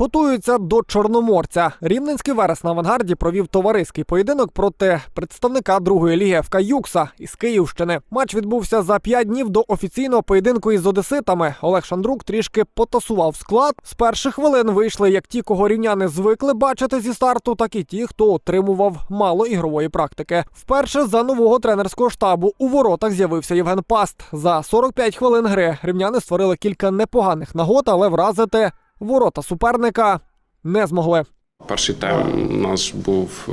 Готуються до Чорноморця. Рівненський верес на авангарді провів товариський поєдинок проти представника другої ліги ФК Юкса із Київщини. Матч відбувся за п'ять днів до офіційного поєдинку із одеситами. Олег Шандрук трішки потасував склад. З перших хвилин вийшли як ті, кого рівняни звикли бачити зі старту, так і ті, хто отримував мало ігрової практики. Вперше за нового тренерського штабу у воротах з'явився Євген Паст. За 45 хвилин гри рівняни створили кілька непоганих нагод, але вразити ворота суперника не змогли. Перший тайм у нас був е,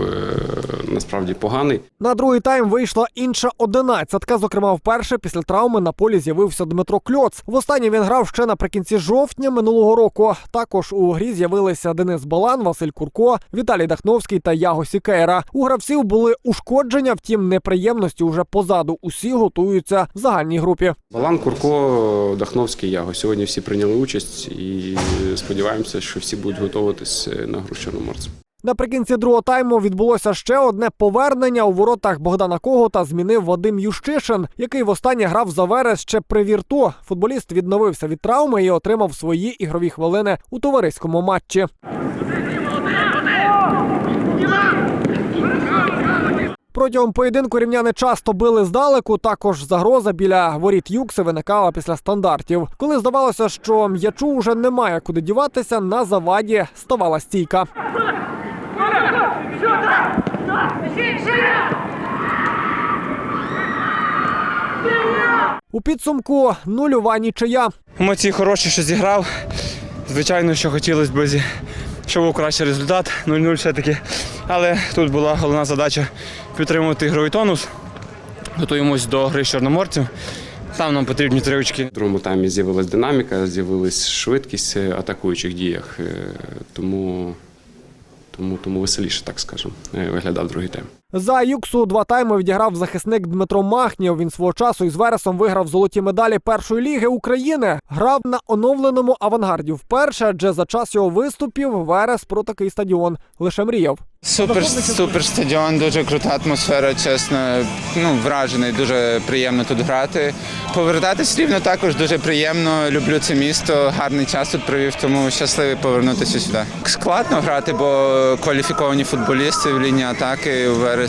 насправді поганий. На другий тайм вийшла інша одинадцятка. Зокрема, вперше після травми на полі з'явився Дмитро Кльоц. Востаннє він грав ще наприкінці жовтня минулого року. Також у грі з'явилися Денис Балан, Василь Курко, Віталій Дахновський та Яго Сікейра. У гравців були ушкодження, втім неприємності уже позаду. Усі готуються в загальній групі. Балан, Курко, Дахновський, Яго. Сьогодні всі прийняли участь і сподіваємося, що всі будуть готуватись е, на гру з Чорноморцем. Наприкінці другого тайму відбулося ще одне повернення у воротах Богдана Когота змінив Вадим Ющишин, який востаннє грав за Верес ще при вірту. Футболіст відновився від травми і отримав свої ігрові хвилини у товариському матчі. Протягом поєдинку рівняни часто били здалеку. Також загроза біля воріт Юкси виникала після стандартів. Коли здавалося, що м'ячу вже немає куди діватися, на заваді ставала стійка. У підсумку нульова нічия. Емоції хороші, що зіграв. Звичайно, що хотілося б, щоб був кращий результат, 0-0 все-таки. Але тут була головна задача підтримувати ігровий тонус. Готуємось до гри з чорноморцем. Там нам потрібні три очки. В другому таймі з'явилась динаміка, з'явилась швидкість в атакуючих діях. Е, Тому, тому, тому веселіше, так скажемо, е, виглядав другий тайм. За Юксу два тайми відіграв захисник Дмитро Махнєв. Він свого часу із Вересом виграв золоті медалі першої ліги України. Грав на оновленому авангарді вперше, адже за час його виступів Верес про такий стадіон лише мріяв. Супер, супер стадіон, дуже крута атмосфера, чесно. Ну, вражений, дуже приємно тут грати. Повертатись рівно також дуже приємно. Люблю це місто, гарний час тут провів, тому щасливий повернутися сюди. Складно грати, бо кваліфіковані футболісти в лінії атаки у Верес.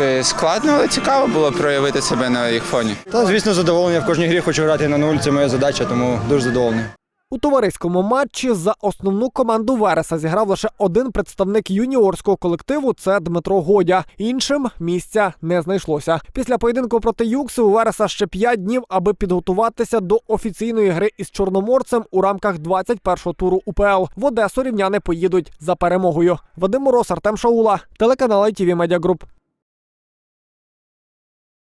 Е, Складно, але цікаво було проявити себе на їх фоні. Та звісно, задоволення. В кожній грі хочу грати на нуль. Це моя задача, тому дуже задоволений. У товариському матчі за основну команду Вереса зіграв лише один представник юніорського колективу. Це Дмитро Годя. Іншим місця не знайшлося. Після поєдинку проти Юкси у Вереса ще п'ять днів, аби підготуватися до офіційної гри із чорноморцем у рамках 21-го туру УПЛ. В Одесу рівняни поїдуть за перемогою. Вадим Мороз, Артем Шаула, телеканал ITV Media Group.